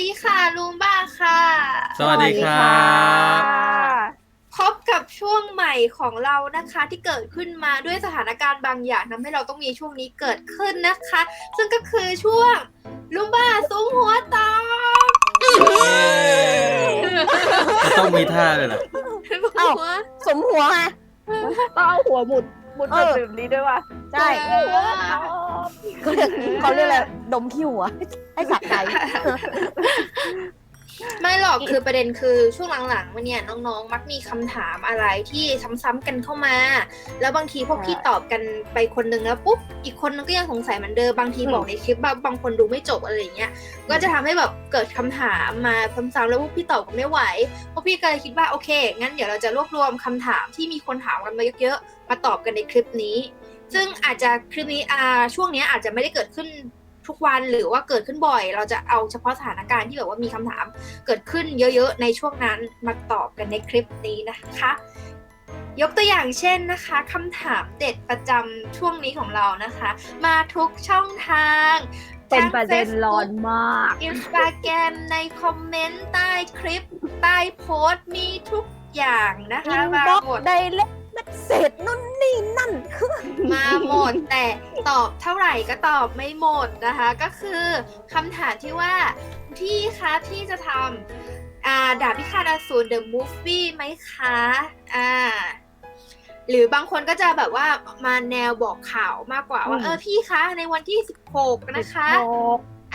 ดีค่ะลุงบ้าค่ะ สวัสดีครับ พบกับช่วงใหม่ของเรานะคะที่เกิดขึ้นมาด้วยสถานการณ์บางอย่างทำให้เราต้องมีช่วงนี้เกิดขึ้นนะคะ ซึ่งก็คือช่วงลุงบ้าซุ้มหัวตอมจะต้องมีท่าเลยเหรอเอ้าหัวสมหัวไงต้องเอาหัวหมุด หมุดเอแบบอแบบนี้ด้วยว่ะใช่เขาเรียกเขาเรียกอะไรดมขี้หัว ให้สับใจ ไม่หรอกคือประเด็นคือช่วงหลังๆมาเนี่ยน้องๆ มักมีคำถามอะไรที่ซ้ำๆกันเข้ามา แล้วบางทีพวกพี่ตอบกันไปคนนึงแล้วปุ๊บอีกคนนึงก็ยังสงสัยเหมือนเดิมบางทีบอกในคลิปบางบางคนดูไม่จบอะไรอย่างเงี้ยก็จะทำให้แบบเกิดคำถามมาซ้ำๆแล้วพวกพี่ตอบกันไม่ไหวพวกพี่ก็เลยคิดว่าโอเคงั้นเดี๋ยวเราจะรวบรวมคำถามที่มีคนถามกันมาเยอะๆมาตอบกันในคลิปนี้ ซึ่งอาจจะคลิปนี้อ่าช่วงเนี้ยอาจจะไม่ได้เกิดขึ้น ทุกวันหรือว่าเกิดขึ้นบ่อย เราจะเอาเฉพาะสถานการณ์ที่แบบว่ามีคำถามเกิดขึ้นเยอะๆ ในช่วงนั้นมาตอบกันในคลิปนี้นะคะ ยกตัวอย่างเช่นนะคะคำถามเด็ดประจำช่วงนี้ของเรานะคะ มาทุกช่องทางเป็นประเด็นร้อนมากอินสตาแกรมในคอมเมนต์ใต้คลิป ใต้โพสต์มีทุกอย่างนะอิคะนมาบ็อกหมดไดเล็กเมสเซจนู่นนี่นั่นมาหมดแต่ ตอบเท่าไหร่ก็ตอบไม่หมดนะคะ ก็คือคำถามที่ว่าพี่คะพี่จะทำอ่าดาบพิฆาตอสูร The Movie ไหมคะอ่าหรือบางคนก็จะแบบว่ามาแนวบอกข่าวมากกว่าว่าอืมเออพี่คะ ในวันที่ 16 นะคะ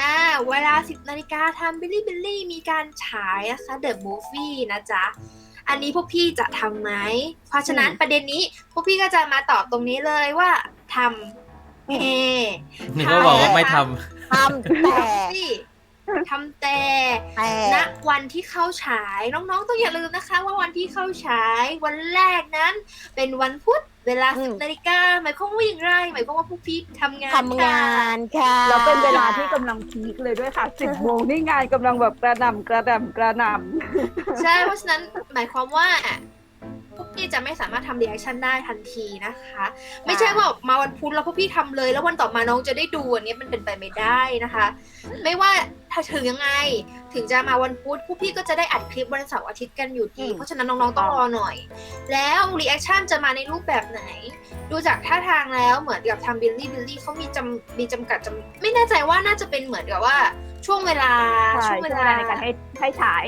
อ่าเวลา 10นาฬิกาทำบิลลี่บิลลี่มีการฉายนะคะ The Movie นะจ๊ะอันนี้พวกพี่จะทำไหม เพราะฉะนั้นประเด็นนี้พวกพี่ก็จะมาตอบตรงนี้เลยว่าทำ เฮนี่ก็บอกว่าไม่ททำแต่พี่ทำแต่แต่ณวันที่เข้าฉายน้องๆ ต้องอย่าลืมนะคะ ว่าวันที่เข้าฉายวันแรกนั้น เป็นวันพุธเวลา10นาฬิกาหมายความว่าอย่างไร หมายความว่าพวกพี่ทำงานทำงานค่ะ แล้วเป็นเวลาที่กำลังพีคเลยด้วยค่ะสิบโมงนี่งานกำลังแบบกระหน่ำกระหน่ำกระหน่ใช่เพราะฉะนั้นหมายความว่า พวกพี่จะไม่สามารถทำรีแอคชั่นได้ทันทีนะคะ ไม่ใช่ว่ามาวันพุธแล้วพวกพี่ทำเลย แล้ววันต่อมาน้องจะได้ดูอันนี้มันเป็นไปไม่ได้นะคะ ไม่ว่าถ้าถึงยังไง ถึงจะมาวันพุธพวกพี่ก็จะได้อัดคลิปวันเสาร์อาทิตย์กันอยู่ดีเพราะฉะนั้นน้องๆต้องรอหน่อย แล้วรีแอคชั่นจะมาในรูปแบบไหน ดูจากท่าทางแล้วเหมือนกับทำบิลลี่บิลลี่เขามีจำมีจำกัดจำไม่แน่ใจว่าน่าจะเป็นเหมือนกับว่าช่วงเวลาำใช่ช่วงช่วเวงเวลาลาในการให้ให้ฉาย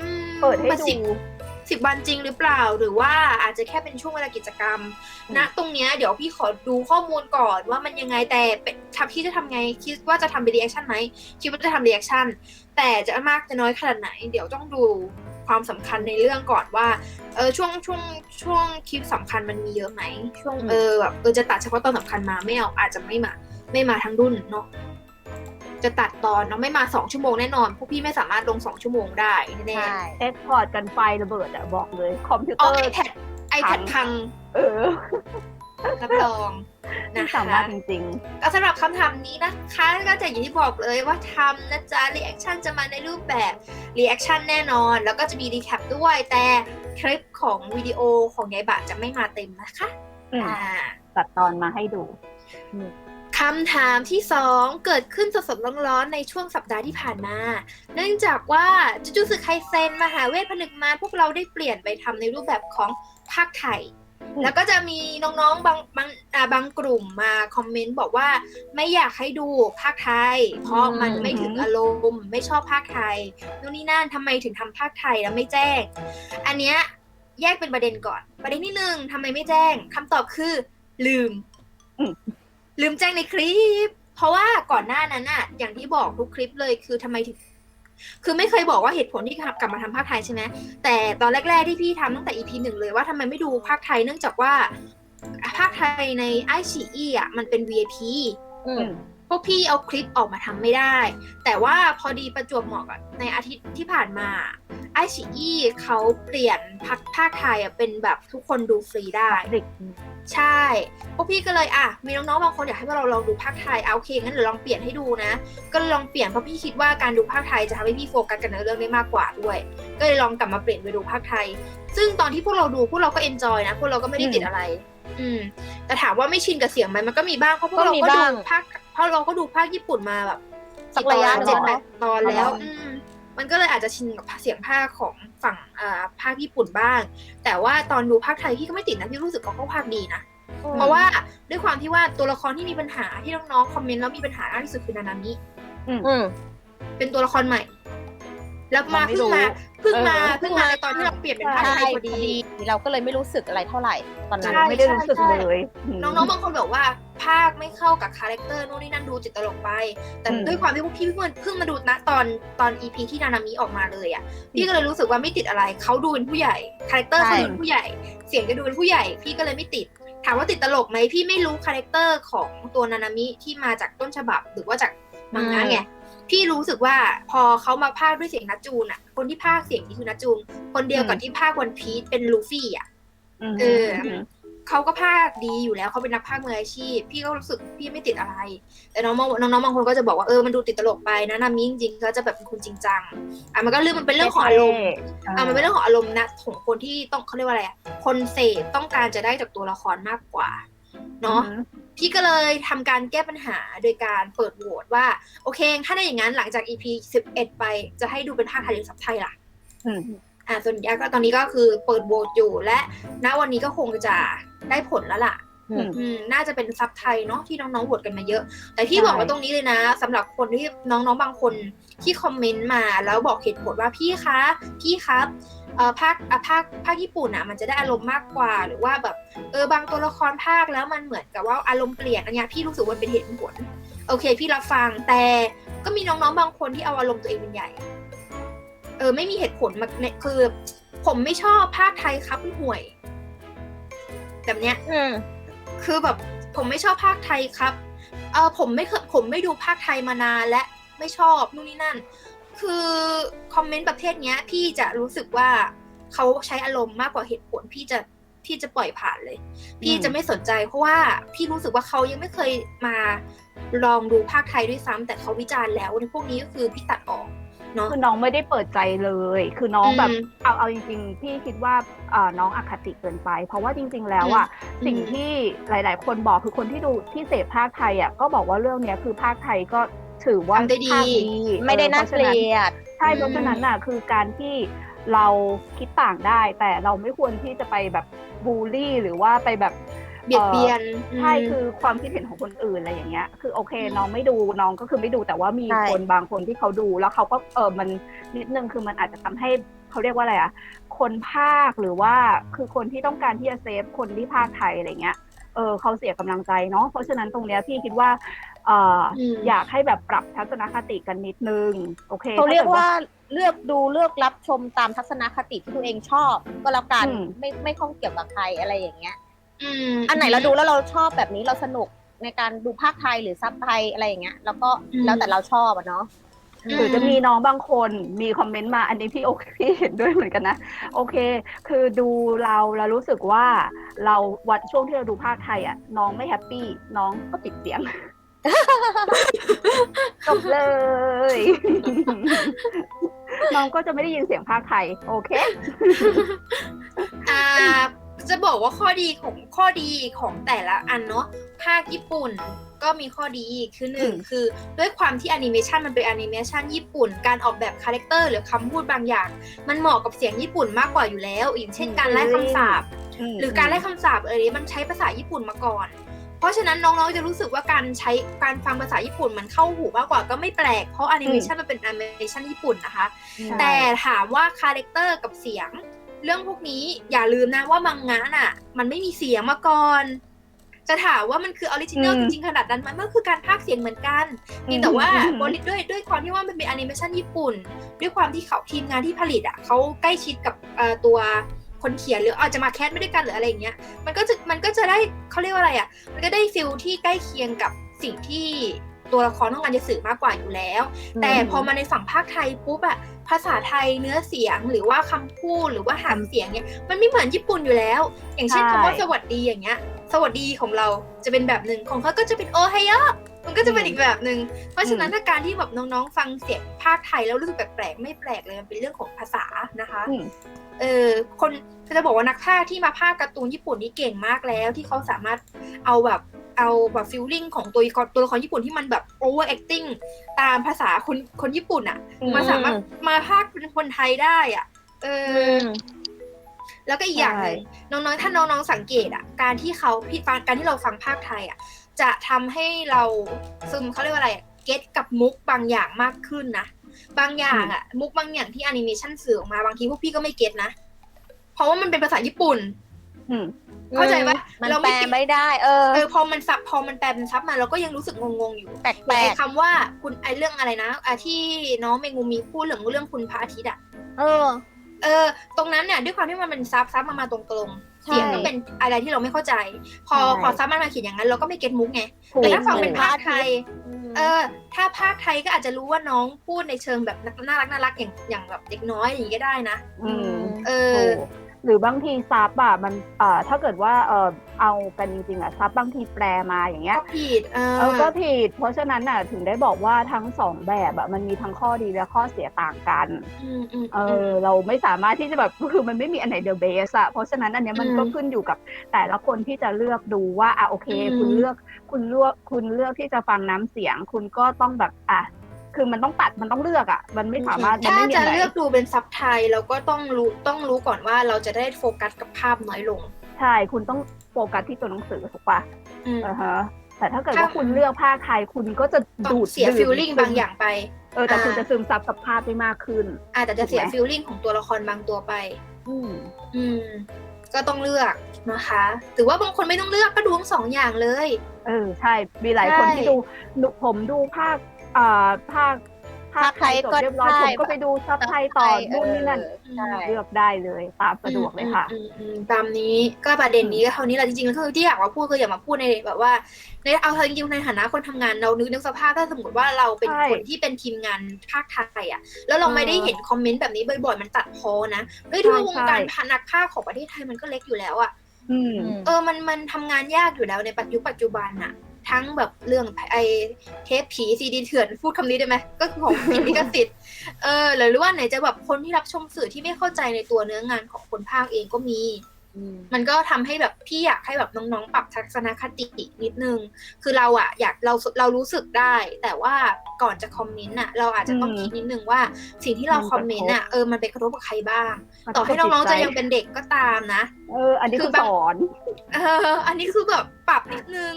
อืมเปิดให้มันสิบ ดู สิบวันจริงหรือเปล่า หรือว่าอาจจะแค่เป็นช่วงเวลากิจกรรมอืมณตรงเนี้ยเดี๋ยวพี่ขอดูข้อมูลก่อนว่ามันยังไงแต่เป็นทำพี่จะทำไงคิดว่าจะทำเป็นรีแอคชั่นไหมคิดว่าจะทำรีแอคชั่นแต่จะมากจะน้อยขนาดไหน เดี๋ยวต้องดูความสำคัญในเรื่องก่อนว่าเออช่วงช่วงช่วงคลิปสำคัญมันมีเยอะไหมช่วงเออแบบเออจะตัดเฉพาะตอนสำคัญมาไม่เอาอาจจะไม่มา ไม่มาทั้งรุ่นเนาะ จะตัดตอนเนาะไม่มาสองชั่วโมงแน่นอน พวกพี่ไม่สามารถลงสองชั่วโมงได้แน่ใช่ เอ็กพอร์ตกันไฟระเบิดอะบอกเลย คอมพิวๆเตอ๋ออไอร์แพดไอแพดพังเออรับรองไม่นะสาคะ มารถจริงก็สำหรับคำถามนี้นะคะก็จะอย่างที่บอกเลยว่าทำนะจ๊ะรีแอคชั่นจะมาในรูปแบบรีแอคชั่นแน่นอน แล้วก็จะมีรีแคปด้วย แต่คลิปของวิดีโอของยายบะจะไม่มาเต็มนะคะๆอืมอ่าตัดตอนมาให้ดู คำถามที่ 2 เกิดขึ้นสดๆร้อนๆในช่วงสัปดาห์ที่ผ่านมา เนื่องจากว่าจูจูสึไคเซนมหาเวทผนึกมารพวกเราได้เปลี่ยนไปทำในรูปแบบของภาคไทยอืมแล้วก็จะมีน้องๆบางบางอ่าบางกลุ่มมาคอมเมนต์บอกว่าไม่อยากให้ดูภาคไทย เพราะมันไม่ถึงอารมณ์ ไม่ชอบภาคไทยนู่นนี่นั่นทำไมถึงทำภาคไทยแล้วไม่แจ้ง อันเนี้ยแยกเป็นประเด็นก่อน ประเด็นที่หนึ่งทำไมไม่แจ้งคำตอบคือ ลืมอืม ลืมแจ้งในคลิป เพราะว่าก่อนหน้านั้นอะอย่างที่บอกทุกคลิปเลยคือทำไมถึงคือไม่เคยบอกว่าเหตุผลที่กลับมาทำภาคไทยใช่ไหมแต่ตอนแรก ๆที่พี่ทำตั้งแต่ EP หนึ่งเลยว่าทำไมไม่ดูภาคไทยเนื่องจากว่าภาคไทยในไอชีอีอะมันเป็น VIP อืม พวกพี่เอาคลิปออกมาทำไม่ได้ แต่ว่าพอดีประจวบเหมาะกับในอาทิตย์ที่ผ่านมาไอชีอีเขาเปลี่ยนภาคภาคไทยเป็นแบบทุกคนดูฟรีได้ใช่ พวกพี่ก็เลยอะ มีน้องๆบางคนอยากให้พวกเราลองดูภาคไทยเอาโอเคงั้นเดี๋ยวลองเปลี่ยนให้ดูนะ ก็ลองเปลี่ยนเพราะพี่คิดว่าการดูภาคไทยจะทำให้พี่โฟกัสกับเนื้อเรื่องได้มากกว่าด้วย ก็เลยลองกลับมาเปลี่ยนไปดูภาคไทย ซึ่งตอนที่พวกเราดูพวกเราก็เอนจอยนะพวกเราก็ไม่ได้ติดอะไร อืม แต่ถามว่าไม่ชินกับเสียงไหมมันก็มีบ้างเพราะพวกเราก็ดูภาค เพราะเราก็ดูภาคญี่ปุ่นมาแบบสักระยะหนึ่งเจ็ดแล้วแปเนาะดตอนแล้วประมาณอืมมันก็เลยอาจจะชินกับเสียงภาคของฝั่งอ่าภาคญี่ปุ่นบ้าง แต่ว่าตอนดูภาคไทยพี่ก็ไม่ติดนะพี่รู้สึกเขาก็ภาคดีนะเพราะว่าด้วยความที่ว่าตัวละครที่มีปัญหาที่น้องๆคอมเมนต์แล้วมีปัญหามากที่สุดคือนานามิอืมเป็นตัวละครใหม่ แล้วมาเราไม่เพิ่งรู้มาเพิ่งมาเออเพิ่งมาในตอนที่เราเปลี่ยนเป็นภาคใช่ไทยพอดี เราก็เลยไม่รู้สึกอะไรเท่าไหร่ตอนนั้นใช่ไม่ได้รู้สึกเลยน้องๆบางคนบอกว่าภาคไม่เข้ากับคาแรคเตอร์นู่นนี่นั่นดูจิตตลกไป แต่อืมด้วยความที่พวกพี่เพิ่งเพิ่งมาดูนะตอนตอนอีพีที่นานามิออกมาเลยอะพี่ก็เลยรู้สึกว่าไม่ติดอะไรเขาดูเป็นผู้ใหญ่คาแรคเตอร์ใช่เขาดูเป็นผู้ใหญ่ เสียงจะดูเป็นผู้ใหญ่ พี่ก็เลยไม่ติดถามว่าติดตลกไหมพี่ไม่รู้คาแรคเตอร์ของตัวนานามิที่มาจากต้นฉบับหรือว่าจากมังงะไง พี่รู้สึกว่าพอเขามาพากย์ด้วยเสียงนัจจูนอะ คนที่พากย์เสียงนี้คือนัจจูนคนเดียวกับที่พากย์วันพีชเป็นลูฟี่อะเออเขาก็พากย์ดีอยู่แล้วเขาเป็นนักพากย์มืออาชีพ พี่ก็รู้สึกพี่ไม่ติดอะไร แต่น้องบางน้องๆบางคนก็จะบอกว่าเออมันดูติดตลกไปนะนามิจริงๆเขาจะแบบเป็นคนจริงจังอะมันก็เรื่องมันเป็นเรื่องของอารมณ์อะมันเป็นเรื่องของอารมณ์นะของคนที่ต้องเขาเรียกว่าอะไรอะคนเสพต้องการจะได้จากตัวละครมากกว่า เนาะพี่ก็เลยทำการแก้ปัญหาโดยการเปิดโหวตว่า โอเค ถ้าได้อย่างนั้นหลังจาก EP 11ไป จะให้ดูเป็นภาคไทยหรือซับไทยล่ะอืมอ่าส่วนยาก็ตอนนี้ก็คือเปิดโหวตอยู่และณวันนี้ก็คงจะได้ผลแล้วล่ะ อืมอืมน่าจะเป็นซับไทยเนาะที่น้องๆโหวตกันมาเยอะ แต่ที่ใช่บอกไว่าตรงนี้เลยนะสำหรับคนที่น้องๆบางคนที่คอมเมนต์มาแล้วบอกเหตุผลว่าพี่คะพี่ครับเอ่อภาคอะภาคภาคญี่ปุ่นอะมันจะได้อารมณ์มากกว่า หรือว่าแบบเออบางตัวละครภาคแล้วมันเหมือนกับว่าอารมณ์เปลี่ยนอันเนี้ยพี่รู้สึกว่ามันเป็นเหตุผล โอเค พี่รับฟังแต่ก็มีน้องๆบางคนที่เอาอารมณ์ตัวเองเป็นใหญ่ เออไม่มีเหตุผลมาเนี่ยคือ ผมไม่ชอบภาคไทยครับห่วยแบบเนี้ยอืม คือแบบผมไม่ชอบภาคไทยครับเออผมไม่เคยผมไม่ดูภาคไทยมานานและไม่ชอบนู่นนี่นั่น คือคอมเมนต์ประเภทเนี้ย พี่จะรู้สึกว่าเขาใช้อารมณ์มากกว่าเหตุผลพี่จะพี่จะปล่อยผ่านเลย พี่จะไม่สนใจเพราะว่าพี่รู้สึกว่าเขายังไม่เคยมาลองดูภาคไทยด้วยซ้ำแต่เขาวิจารณ์แล้วในพวกนี้ก็คือพี่ตัดออก เนาะ คือน้องไม่ได้เปิดใจเลย คือน้องแบบ อืมเอาเอาจริงๆพี่คิดว่าเอ่อน้องอคติเกินไป เพราะว่าจริง ๆ แล้วอะอืม สิ่งที่หลาย ๆ คนบอกคือคนที่ดูที่เสพภาคไทยอะก็บอกว่าเรื่องเนี้ยคือภาคไทยก็ถือว่าทำได้ดี ภาคไม่ได้น่าออพเกระฉะลียด ใช่เพราะฉะนั้นน่ะคือการที่เราคิดต่างได้ แต่เราไม่ควรที่จะไปแบบบูลลี่ หรือว่าไปแบบ เบียดเบียนใช่มคือความคิดเห็นของคนอื่นอะไรอย่างเงี้ย คือโอเคอืมน้องไม่ดูน้องก็คือไม่ดูแต่ว่ามีใช่คนบางคนที่เขาดูแล้วเขาก็เออมันนิดนึงคือมันอาจจะทำให้เขาเรียกว่าอะไรอะคนภาคหรือว่าคือคนที่ต้องการที่จะเซฟคนที่ภาคไทยอะไรเงี้ยเออเขาเสียกำลังใจเนาะเพราะฉะนั้นตรงเนี้ยพี่คิดว่าเอออมอยากให้แบบปรับทัศนคติกันนิดนึงโอเคเขาเรียกถ้ว่าเลือกดูเลือกรับชมตามทัศนคติที่ตัวเองชอบ ก็แล้วกันอืมไม่ไม่ข้องเกี่ยวกับใครอะไรอย่างเงี้ย อืมอันไหนเราดูแล้วเราชอบแบบนี้เราสนุกในการดูภาคไทยหรือซับไทยอะไรอย่างเงี้ย แล้วก็อืมแล้วแต่เราชอบอะเนาะหรือจะมีน้องบางคนมีคอมเมนต์มาอันนี้พี่โอเคพี่เห็นด้วยเหมือนกันนะ โอเค คือดูเราแล้วรู้สึกว่า เราวันช่วงที่เราดูภาคไทยอะ น้องไม่แฮปปี้น้องก็ปิดเสียงจบเลย น้องก็จะไม่ได้ยินเสียงภาคไทย โอเคอ่า จะบอกว่าข้อดีของข้อดีของแต่ละอันเนาะภาคญี่ปุ่นก็มีข้อดีคือหนึ่งอืมคือด้วยความที่แอนิเมชันมันเป็นแอนิเมชันญี่ปุ่น การออกแบบคาแรคเตอร์หรือคำพูดบางอย่าง มันเหมาะกับเสียงญี่ปุ่นมากกว่าอยู่แล้ว อย่างเช่นการไล่คำสาปหรือการไล่คำสาปอะไรนี้มันใช้ภาษาญี่ปุ่นมาก่อน เพราะฉะนั้นน้องๆจะรู้สึกว่าการใช้การฟังภาษาญี่ปุ่นมันเข้าหูมากกว่าก็ไม่แปลกเพราะแอนิเมชันมันเป็นแอนิเมชันญี่ปุ่นนะคะ แต่ถามว่าคาแรคเตอร์กับเสียง เรื่องพวกนี้อย่าลืมนะว่ามังงะน่ะ มันไม่มีเสียงมาก่อน จะถามว่ามันคือออริจินัลอืจมริงๆขนาดนั้นไหมมันคือการพากย์เสียงเหมือนกันเพียงแต่ว่าบริด้วยด้วยความที่ว่ามันเป็นแอนิเมชันญี่ปุ่น ด้วยความที่เขาทีมงานที่ผลิตอะเขาใกล้ชิดกับเอ่อตัวคนเขียนหรืออาจจะมาแคสไม่ด้วยกันหรืออะไรอย่างเงี้ย มันก็จะมันก็จะได้เขาเรียกว่าอะไรอะ มันก็ได้ฟิลที่ใกล้เคียงกับสิ่งที่ตัวละครต้องการจะสื่อมากกว่าอยู่แล้ว แต่พอมาในฝั่งภาคไทยปุ๊บอะ ภาษาไทยเนื้อเสียงหรือว่าคำพูดหรือว่าหางเสียงเนี่ยมันไม่เหมือนญี่ปุ่นอยู่แล้ว อย่างเช่นใช่คำว่าสวัสดีอย่างเงี้ย สวัสดีของเราจะเป็นแบบหนึ่งของเขาก็จะเป็นโอไฮยะมันก็จะเป็นอีกแบบหนึ่งเพราะฉะนั้นถ้าการที่แบบน้องๆ ฟังเสียงภาคไทยแล้วรู้สึกแปลกๆไม่แปลกเลยมันเป็นเรื่องของภาษานะคะอืมเออคนจะบอกว่านักพากย์ที่มาพากย์การ์ตูนญี่ปุ่นนี่เก่งมากแล้ว ที่เขาสามารถเอาแบบ เอาแบบฟิลลิ่งของตัวละครตัวละครญี่ปุ่นที่มันแบบ over acting ตามภาษาคนคนญี่ปุ่นอะอืมมาสามารถมาพากย์เป็นคนไทยได้อะเอออ แล้วก็อีกอย่างหนึ่งน้องๆถ้าน้องๆสังเกตอะ การที่เขาพี่ฟังการที่เราฟังภาคไทยอะ จะทำให้เราซึมเขาเรียกว่าอะไรเก็ตกับมุกบางอย่างมากขึ้นนะบางอย่างอะ มุกบางอย่างที่แอนิเมชันสื่อออกมาบางทีพวกพี่ก็ไม่เก็ตนะเพราะว่ามันเป็นภาษาญี่ปุ่นอืม เข้าใจปะมันเราแปไม่ลเก็ตไม่ได้ เออเออพอมันซับพอมันแปลเป็นซับมาเราก็ยังรู้สึกงงๆอยู่แปลกไอ้คำว่าคุณไอเรื่องอะไรนะอะที่น้องเมงูมีพูดเรื่องเรื่องคุณพระอาทิตย์อะๆเออ เออ ตรงนั้นเนี่ยด้วยความที่มันเป็นซับซับมามาตรงๆใช่เสียงก็เป็นอะไรที่เราไม่เข้าใจ พอใช่พอซับมันมาเขียนอย่างนั้น เราก็ไม่เก็ตมุกไงถูกแต่ถ้าฟังเป็นถูกภาคไทยมเออ ถ้าภาคไทยก็อาจจะรู้ว่าน้องพูดในเชิงแบบน่ารักน่ารักอย่างอย่างแบบเด็กน้อยอย่างนี้ก็ได้นะอืมเออถูก หรือบางทีซับอะมันเอ่อถ้าเกิดว่าเออเอากันจริงๆอะซับบางทีแปลมาอย่างเงี้ย ก็ผิดเอเอออก็ผิด เพราะฉะนั้นน่ะถึงได้บอกว่าทั้งสองแบบอะมันมีทั้งข้อดีและข้อเสียต่างกัน อืมอืม เออเราไม่สามารถที่จะแบบคือมันไม่มีอันไหนเดอะเบสอะเพราะฉะนั้นอันเนี้ยมันอืมก็ขึ้นอยู่กับแต่ละคนที่จะเลือกดูว่าอะโอเค อืม คุณเลือกคุณเลือกคุณเลือกที่จะฟังน้ำเสียง คุณก็ต้องแบบอะ คือมันต้องตัดมันต้องเลือกอะมันไม่สามารถมันถ้าไม่มีจะอันไหนเลือกดูเป็นซับไทยเราก็ต้องรู้ต้องรู้ก่อนว่าเราจะได้โฟกัสกับภาพน้อยลง ใช่คุณต้องโฟกัสที่ตัวหนังสือถูกปะอืม อ่าฮะแต่ถ้าเกิดถ้าว่าคุณเลือกภาคไทยคุณก็จะต้องดูดเสียดื่มฟิลลิ่งบางอย่างไป เออแต่อ่าคุณจะซึมซับกับภาพได้มากขึ้น อาจจะจะเสียถูกไหม ฟิลลิ่งของตัวละครบางตัวไป อืม อืม ก็ต้องเลือกนะคะหรือว่าบางคนไม่ต้องเลือกก็ดูทั้งสองอย่างเลย เออใช่ มีหลายคนใช่ ที่ดูหนูผมดูภาค อ่าภาคภาคไทยจบก็เรียบร้อยได้ผมก็ไปดูซับไทยต่อนู่นนี่นั่นใช่ เลือกได้เลย ตามสะดวกเลยค่ะ อืมอืมอืมตามนี้ก็ประเด็นนี้ก็เท่านี้แหละจริงๆแล้วคือที่อยากมาพูดคืออยากมาพูดในแบบว่าในเอาจริงๆในฐานะคนทำงานเรานึกนึกสภาพถ้าสมมติว่าเราเป็นใช่คนที่เป็นทีมงานภาคไทยอะ แล้วเราไม่ได้เออเห็นคอมเมนต์แบบนี้บ่อยๆมันตัดพอนะด้วยที่ว่าวงการใช่ พนักภาคของประเทศไทยมันก็เล็กอยู่แล้วอะอืม เออมันมันทำงานยากอยู่แล้วในปัจจุปัจจุบันอะ ทั้งแบบเรื่องไอเทปผีซีดีเถื่อนพูดคำนี้ได้ไหมก็คือของผิดลิขสิทธิ์เออหรือว่าไหนจะแบบคนที่รับชมสื่อที่ไม่เข้าใจในตัวเนื้องานของคนภาคเองก็มี มันก็ทำให้แบบพี่อยากให้แบบน้องๆ ปรับทัศนคตินิดนึง คือเราอะอยากเราเรารู้สึกได้ แต่ว่าก่อนจะคอมเมนต์อะเราอาจจะต้องอืมคิดนิดนึงว่าสิ่งที่เรามันกระทบคอมเมนต์อะเออมันไปกระทบกับใครบ้างมันต่อให้ก็น้องๆจิตใจจะยังเป็นเด็กก็ตามนะ เออ อันนี้คืคืออแบบสอนเอออันนี้คือแบบปรับนิดนึง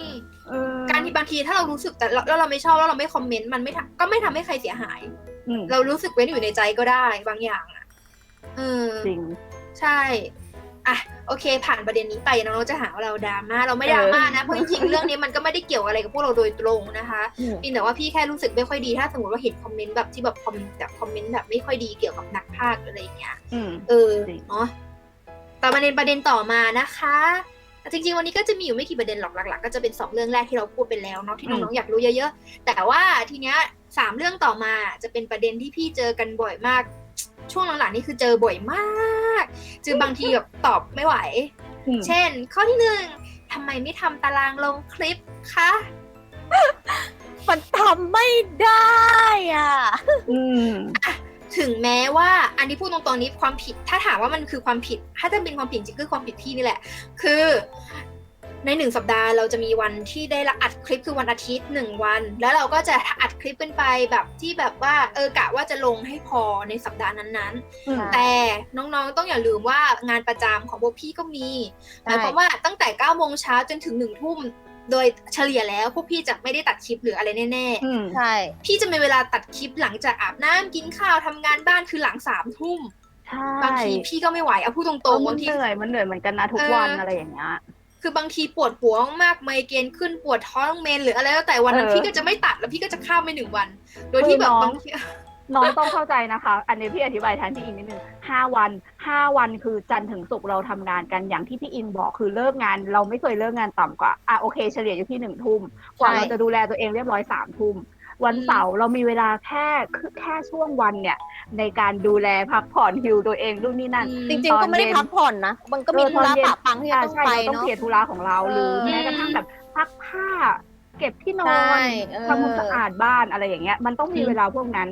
เออการที่บางทีถ้าเรารู้สึกแต่เราแล้วเราไม่ชอบแล้วเราไม่คอมเมนต์มันไม่ทำก็ไม่ทำให้ใครเสียหายอืมเรารู้สึกไว้อยู่ในใจก็ได้บางอย่างอะเออจริงใช่ อะโอเค ผ่านประเด็นนี้ไปน้องๆจะหาว่าเราดราม่าเราไม่ดราม่านะเพราะจริงๆเรื่องนี้มันก็ไม่ได้เกี่ยวอะไรกับพวกเราโดยตรงนะคะอืมเพียงแต่ว่าพี่แค่รู้สึกไม่ค่อยดีถ้าสมมติว่าเห็นคอมเมนต์แบบที่แบบคอมแบบคอมเมนต์แบบไม่ค่อยดีเกี่ยวกับนักพากย์อะไรอย่างเงี้ยอืมเออจริงเนาะต่อประเด็นประเด็นต่อมานะคะจริงๆ วันนี้ก็จะมีอยู่ไม่กี่ประเด็นหรอกหลักๆ ก็จะเป็นสองเรื่องแรกที่เราพูดไปแล้วเนาะที่น้องๆอยากรู้เยอะๆ แต่ว่าทีเนี้ยสามเรื่องต่อมาจะเป็นประเด็นที่พี่เจอกันบ่อยมาก ช่วงหลังๆนี่คือเจอบ่อยมาก เจอบางทีแบบตอบไม่ไหวอืมเช่น ข้อที่หนึ่งทำไมไม่ทำตารางลงคลิปคะมันทำไม่ได้อะอืมถึงแม้ว่าอันนี้พูดตรงๆนี้ความผิด ถ้าถามว่ามันคือความผิด ถ้าจะเป็นความผิดจริงคือความผิดพี่นี่แหละ คือ ในหนึ่งสัปดาห์เราจะมีวันที่ได้ละอัดคลิปคือวันอาทิตย์หนึ่งวัน แล้วเราก็จะอัดคลิปเป็นไปแบบที่แบบว่าเออกะว่าจะลงให้พอในสัปดาห์นั้นอืมๆแต่น้องๆต้องอย่าลืมว่างานประจำของพวกพี่ก็มีหใช่มายความว่าตั้งแต่9ก้าโมงเช้าจนถึงหนึ่งทุ่มโดยเฉลี่ยแล้วพวกพี่จะไม่ได้ตัดคลิปหรืออะไรแน่ๆอืมใช่พี่จะมีเวลาตัดคลิปหลังจากอาบน้ำกินข้าวทำงานบ้านคือหลังสามทุ่มใช่บางทีพี่ก็ไม่ไหวเอาพูดตเอรองๆมับานงทีเหนื่อยมันเหนื่อยเหมือนกันนะทุกวันเออออะไรอย่างเงี้ย คือบางทีปวดหัวมากไมเกรนขึ้นปวดท้องเมนหรืออะไรแล้วแต่วันนั้นเออ พี่ก็จะไม่ตัดแล้วพี่ก็จะข้ามไปหนึ่งวัน โดยที่แบบคือน้องบางที น้องต้องเข้าใจนะคะ อันนี้พี่อธิบายแทนพี่อินนิดนึงห้าวันห้าวันคือจันทร์ถึงศุกร์เราทำงานกันอย่างที่พี่อินบอกคือเลิกงาน เราไม่เคยเลิกงานต่ำกว่าอะโอเคเฉลี่ยอยู่ที่หนึ่งทุ่มกว่าใช่ เราจะดูแลตัวเองเรียบร้อยสามทุ่ม วันเสาร์เรามีเวลาแค่คือแค่ช่วงวันเนี่ย ในการดูแลพักผ่อนฮิวตัวเองนู่นนี่นั่นจริงๆก็ไม่ได้พักผ่อนนะ มันก็มีเออธุระตอนเย็นปะปังที่จะอ่าต้องใช่ไปเราต้องเนาะเคลียร์ธุระของเราหรือเออแม้กระทั่งแบบซักผ้าเก็บที่นอใช่นเออทำความสะอาดบ้านอะไรอย่างเงี้ย มันต้องมีอืมเวลาพวกนั้น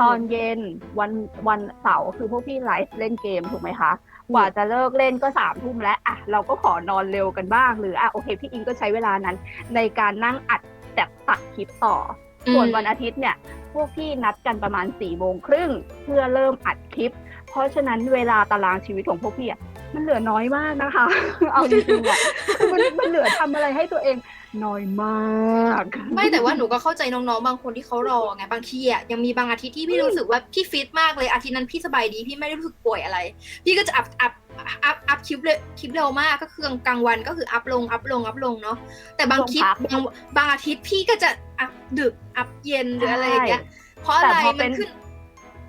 ตอนเย็นวันวันเสาร์คือพวกพี่ไลฟ์เล่นเกมถูกไหมคะกว่าจะเลิกเล่นก็สามทุ่มแล้วอะเราก็ขอนอนเร็วกันบ้างหรืออะโอเคพี่อิงก็ใช้เวลานั้น ในการนั่งอัดแต่ตัดคลิปต่ออม ส่วนวันอาทิตย์เนี่ย พวกพี่นัดกันประมาณ4ี่โมงครึ่งเพื่อเริ่มอัดคลิป เพราะฉะนั้นเวลาตารางชีวิตของพวกพี่อะมันเหลือน้อยมากนะคะ เอาจริงๆอะมันมันเหลือทำอะไรให้ตัวเอง น้อยมาก ไม่แต่ว่าหนูก็เข้าใจน้องๆ บางคนที่เขารอไงบางทีอะยังมีบางอาทิตย์ที่พี่รู้สึกว่าพี่ฟิตมากเลยอาทิตย์นั้นพี่สบายดีพี่ไม่ได้รู้สึกป่วยอะไร พี่ก็จะอัพอัพอัพอัพคลิปเลยคลิปเร็วมากก็คือกลางวันก็คืออัพลงอัพลงอัพลงเนาะแต่บางคลิปช่วงพักบางบางอาทิตย์พี่ก็จะอัพดึกอัพเย็นหรืออะไรอย่างเงี้ยเพราะอะไรแต่พอเป็มันนขึ้น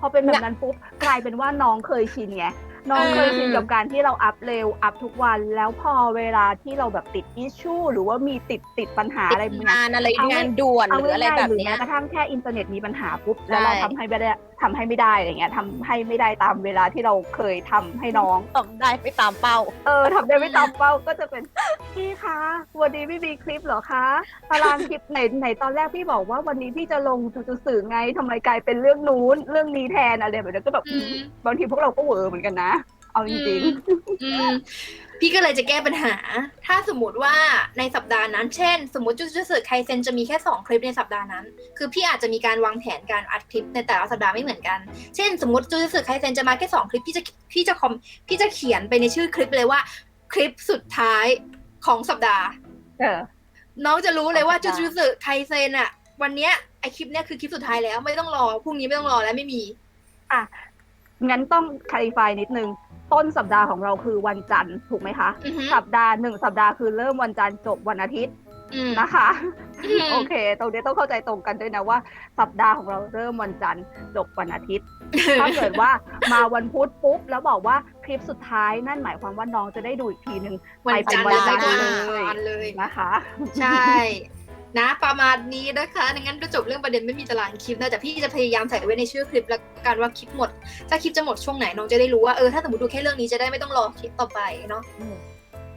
พอเป็นแบบนั้นปุ๊บกลายเป็นว่าน้องเคยชินไง น้องเคยชินเออกับการที่เราอัพเร็วอัพทุกวัน แล้วพอเวลาที่เราแบบติดอิชชูหรือว่ามีติดติดปัญหาอะไรบางอย่างงานอะไรเอางานด่วนเอาหรืออะไรง่ายแบๆบหรือเนี้แม้ยกระทั่งแค่อินเทอร์เน็ตมีปัญหาปุ๊บแล้วเราใช่ทำให้ไม่ได้ ทำให้ไม่ได้อะไรเงี้ยทำให้ไม่ได้ตามเวลาที่เราเคยทำให้น้องต้องได้ไม่ตามเป้า เออทำได้ไม่ตามเป้าก็จะเป็นพี่คะวันนี้ไม่มีคลิปเหรอคะตารางคลิปไหนไหนตอนแรกพี่บอกว่าวันนี้พี่จะลงจุสื่อไงทำไมกลายเป็นเรื่องนู้นเรื่องนี้แทนอะไรแบบนี้ก็แบบอืมบางทีพวกเราก็เหวอเหมือนกันนะเอาจริงอืม พี่ก็เลยจะแก้ปัญหา ถ้าสมมติว่าในสัปดาห์นั้น เช่น สมมติจูจูสึไคเซนจะมีแค่ 2 คลิปในสัปดาห์นั้น คือพี่อาจจะมีการวางแผนการอัดคลิปในแต่ละสัปดาห์ไม่เหมือนกัน เช่น สมมติจูจูสึไคเซนจะมาแค่ 2 คลิป พี่จะพี่จะคอมพี่จะเขียนไปในชื่อคลิปเลยว่า คลิปสุดท้ายของสัปดาห์ๆเออน้องจะรู้เลยว่าของสัจูปดาห์จูสึไคเซนอะวันเนี้ยไอคลิปเนี้ยคือคลิปสุดท้ายแล้วไม่ต้องรอพรุ่งนี้ไม่ต้องรอแล้วไม่มีงั้นต้องคล a ฟายนิดนึง ต้นสัปดาห์ของเราคือวันจันทร์ถูกไหมคะ อือฮึ สัปดาห์หนึ่งสัปดาห์คือเริ่มวันจันทร์จบวันอาทิตย์อืม นะคะ อืม โอเค ตรงนี้ต้องเข้าใจตรงกันด้วยนะว่า สัปดาห์ของเราเริ่มวันจันทร์จบวันอาทิตย์ ถ้าเกิดว่ามาวันพุธปุ๊บแล้วบอกว่าคลิปสุดท้ายนั่นหมายความว่าน้องจะได้ดูอีกทีหนึ่งวันจันทร์ไปเป็นวันได้จัดูนทร์วันเลยนะคะ ใช่ นะประมาณนี้นะคะดังนั้นก็จบเรื่องประเด็นไม่มีตารางคลิปนะแต่พี่จะพยายามใส่ไว้ในชื่อคลิป แล้วกันว่าคลิปหมด ถ้าคลิปจะหมดช่วงไหนน้องจะได้รู้ว่าเออถ้าสมมติดูแค่เรื่องนี้จะได้ไม่ต้องรอคลิปต่อไปเนาะอืม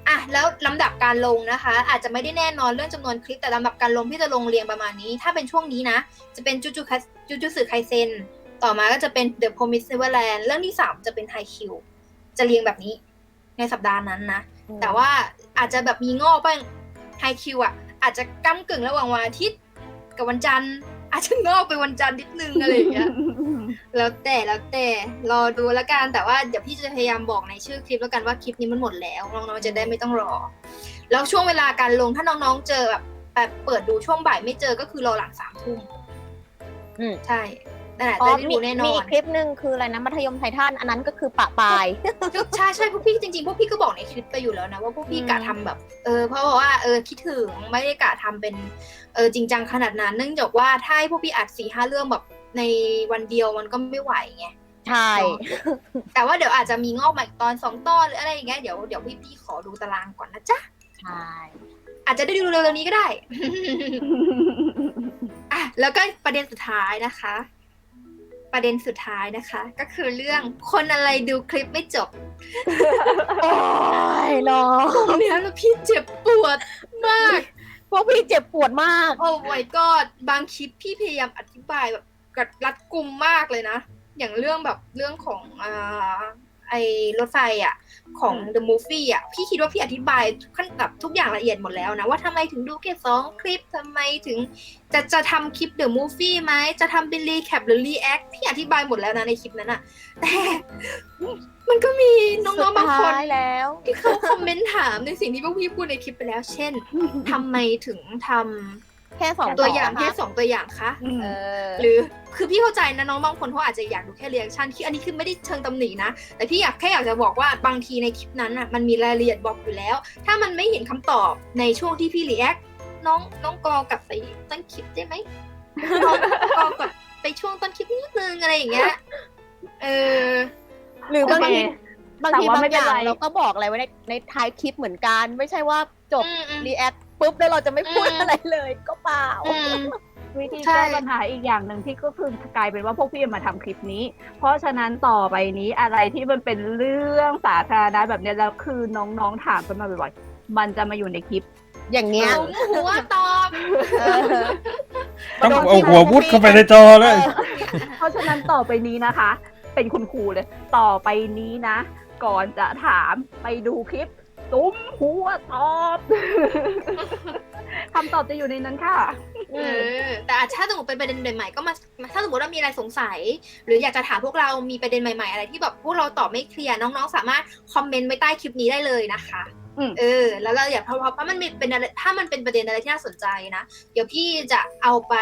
อะแล้วลำดับการลงนะคะ อาจจะไม่ได้แน่นอนเรื่องจำนวนคลิปแต่ลำดับการลงที่จะลงเรียงประมาณนี้ ถ้าเป็นช่วงนี้นะ จะเป็นจูจูคัสจูจูสึไคเซนต่อมาก็จะเป็น The Promised Neverland เรื่องที่สามจะเป็นไฮคิวจะเรียงแบบนี้ ในสัปดาห์นั้นนะ แต่ว่าอาจจะแบบมีงอกบ้างไฮคิวอะ อาจจะก้ากึ่งระหว่างวันอาทิตย์กับวันจันทร์ อาจจะงอกไปวันจันทร์นิดนึงอะไรอย่างเงี้ยแล้วแต่แล้วแต่รอดูแล้วกันแต่ว่าเดี๋ยวพี่จะพยายามบอกในชื่อคลิปแล้วกันว่าคลิปนี้มันหมดแล้วน้องๆจะได้ไม่ต้องรอ แล้วช่วงเวลาการลงถ้าน้องๆเจอแบบแบบเปิดดูช่วงบ่ายไม่เจอก็คือรอหลังสามทุ่มอืมใช่ นั่นแหละอ๋จะอได้มีดูแน่นมีอนคลิปหนึ่งคืออะไรนะมัธยมไททันอันนั้นก็คือปะปลาย ใช่ใช่พวกพี่จริงๆพวกพี่ก็บอกในคลิปไปอยู่แล้วนะว่าพวกพี่อืมกะทำแบบเออเพราะว่าเออคิดถึงไม่ได้กะทำเป็นเออจริงจังขนาดนั้น เนื่องจากว่าถ้าให้พวกพี่อัดสี่ห้าเรื่องแบบในวันเดียวมันก็ไม่ไหวไงใช่ แต่ว่าเดี๋ยวอาจจะมีงอกมาอีกตอนสองตอนหรืออะไรอย่างเงี้ยเดี๋ยวเดี๋ยวพี่พี่ๆขอดูตารางก่อนนะจ๊ะใช่ อาจจะได้ดูเร็วๆนี้ก็ได้ อะแล้วก็ประเด็นสุดท้ายนะคะ ประเด็นสุดท้ายนะคะ ก็คือเรื่องคนอะไรดูคลิปไม่จบ โอ้ยเนาะตรงเนี้ยแล้วพี่เจ็บปวดมาก พวกพี่เจ็บปวดมาก โอ้ my god บางคลิปพี่พยายามอธิบายแบบกัดรัดกุมมากเลยนะ อย่างเรื่องแบบเรื่องของอ่า ไอรถไฟอะ ของ The Movie อะ พี่คิดว่าพี่อธิบายขั้นแบบทุกอย่างละเอียดหมดแล้วนะ ว่าทำไมถึงดูแค่สองคลิปทำไมถึงจะจะทำคลิป The Movie ไหม จะทำเป็นรีแคปหรือรีแอคพี่อธิบายหมดแล้วนะในคลิปนั้นอะ แต่มันก็มีน้องๆบางคนสุดท้ายแล้วที่เขาคอมเมนต์ถามในสิ่งที่พวกพี่พูดในคลิปไปแล้ว เช่นทำไมถึงทำ แค่สองตัวอย่างนะคะแค่สองตัวอย่างคะอืมเออหรือคือพี่เข้าใจนะน้องบางคนเขาอาจจะอยากดูแค่เรีแอคชั่นที่อันนี้คือไม่ได้เชิงตำหนินะ แต่พี่อยากแค่อยากจะบอกว่าบางทีในคลิปนั้นอะมันมีรายละเอียดบอกอยู่แล้ว ถ้ามันไม่เห็นคำตอบในช่วงที่พี่รีแอคน้องน้องกอกลับไปต้นคลิปได้ไหมน้องกอกลับไปช่วงต้นคลิปนิดนึงอะไรอย่างเงี้ยเออหรือบางโอเคทีบางแต่ทีว่าบางไม่อเป็นย่างไรเราก็บอกอะไรไว้ในในท้ายคลิปเหมือนกัน ไม่ใช่ว่าจบอืมอืมรีแอค ปุ๊บแล้วเราจะไม่พูดอะไรเลยก็เปล่า อืม วิธีใช่ แก้ปัญหาอีกอย่างหนึ่งที่ก็คือกลายเป็นว่าพวกพี่มาทำคลิปนี้ เพราะฉะนั้นต่อไปนี้อะไรที่มันเป็นเรื่องสาธารณะแบบเนี้ยแล้วคือน้องๆถามกันมาบ่อยๆมันจะมาอยู่ในคลิป อย่างเงี้ยผมหัวตอบเออ ต้องเอาหัวมุดเข้าไปในจอเลย เพราะฉะนั้นต่อไปนี้นะคะ เป็นคุณครูเลย ต่อไปนี้นะ ก่อนจะถามไปดูคลิป ตุ้มหัวตอบคำตอบจะอยู่ในนั้นค่ะ เออแต่อาจถ้าสมมติเป็นประเด็นใหม่ๆก็มาถ้าสมมติว่ามีอะไรสงสัย หรืออยากจะถามพวกเรามีประเด็นใหม่ๆ อะไรที่แบบพวกเราตอบไม่เคลียร์น้องๆ สามารถคอมเมนต์ไว้ใต้คลิปนี้ได้เลยนะคะอืมเออ แล้วเราอยากเพราะเพราะมันมีเป็นอะไรถ้ามันเป็นประเด็นอะไรที่น่าสนใจนะ เดี๋ยวพี่จะเอาไป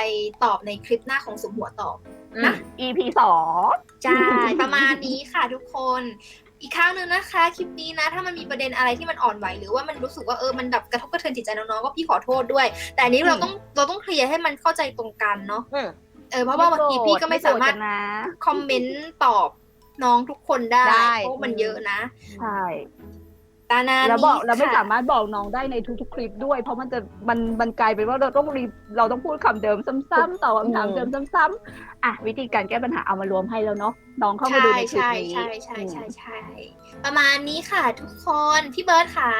ตอบในคลิปหน้าของสุมหัวตอบนะ EP สองใช่ ประมาณนี้ค่ะทุกคน อีกครั้งหนึ่งนะคะ คลิปนี้นะ ถ้ามันมีประเด็นอะไรที่มันอ่อนไหวหรือว่ามันรู้สึกว่าเออมันแบบกระทบกระเทือนจิตใจน้องๆก็พี่ขอโทษด้วย แต่อันนี้เราต้องเราต้องเคลียร์ให้มันเข้าใจตรงกันเนาะอืมเออเพราะว่าบางทีพี่ก็ไม่สามารถโกธกันนะคอมเมนต์ตอบน้องทุกคนได้ได้เพราะมันเยอะนะใช่ ตานาแล้วบอกนี้เราไม่ค่ะสามารถบอกน้องได้ในทุกๆคลิปด้วย เพราะมันจะมันมันกลายเป็นว่าเราต้องรีเราต้องพูดคำเดิมซ้ำๆตอบคำถามเดิมซ้ำๆอะวิธีการแก้ปัญหาเอามารวมให้แล้วเนาะน้องเข้ามาดูในคลิปใช่นี้ใช่ใช่ใช่ใช่ประมาณนี้ค่ะทุกคนพี่เบิร์ดค่ะ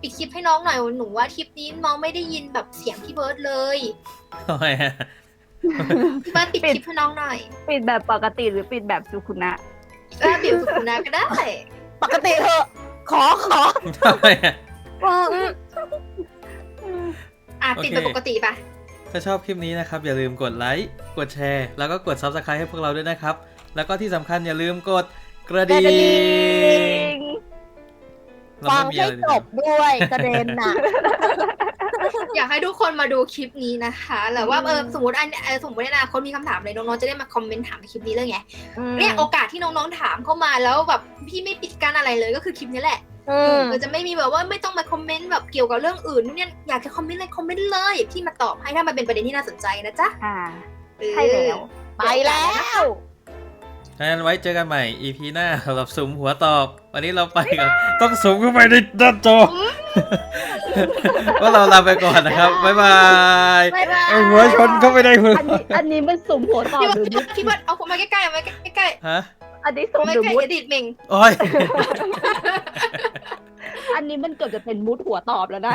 ปิดคลิปให้น้องหน่อยหนูว่าคลิปนี้น้องไม่ได้ยินแบบเสียงพี่เบิร์ดเลยทำไมอะพี่เบิร์ดปิดคลิปให้น้องหน่อย ปิดแบบปกติหรือปิดแบบสุขุนะเออบิวสุขุนาก็ได้ ปกติเถอะ ขอขอทำไมอะอืมอะติดเป็นปกติปะถ้าชอบคลิปนี้นะครับ อย่าลืมกดไลค์กดแชร์ แล้วก็กด Subscribe ให้พวกเราด้วยนะครับ แล้วก็ที่สำคัญอย่าลืมกดกระดิ่งเราฟัไม่งมีให้อะไรเลยจบด้วยกระเด็นน่ะ อยากให้ทุกคนมาดูคลิปนี้นะคะแล้วว่าเออสมมติอันเออสมมติในอนาคตมีคำถามอะไรน้องๆจะได้มาคอมเมนต์ถามในคลิปนี้เลยไงเนี่ยโอกาสที่น้องๆถามเข้ามาแล้วแบบพี่ไม่ปิดกั้นอะไรเลยก็คือคลิปนี้แหละอืมเออจะไม่มีแบบว่าไม่ต้องมาคอมเมนต์แบบเกี่ยวกับเรื่องอื่นนู่นเนี่ยอยากจะคอมเมนต์อะไรคอมเมนต์เลยพี่มาตอบให้ถ้ามันเป็นประเด็นที่น่าสนใจนะจ๊ะอ่าเออใช่แล้วไปแล้ว งั้นไว้เจอกันใหม่ EP หน้าสำหรับสุมหัวตอบ วันนี้เราไปกันต้องสูงเข้าไปในด้านจอว่าเราลาไปก่อนนะครับ บ๊ายบายบ๊ายบาย เอาหัวชนเข้าไปในหัวอันนี้อันนี้มันสุ่มหัวตอบพี่หเบิรือร์ดพี่เบิร์ดเอาผมมาใกล้ๆเอามาใกล้ฮะอันนี้ๆสุ่มเอามาหรือใกล้มุดๆดิดเมงโอ้ย อันนี้มันเกือบจะเป็นมุดหัวตอบแล้วนะ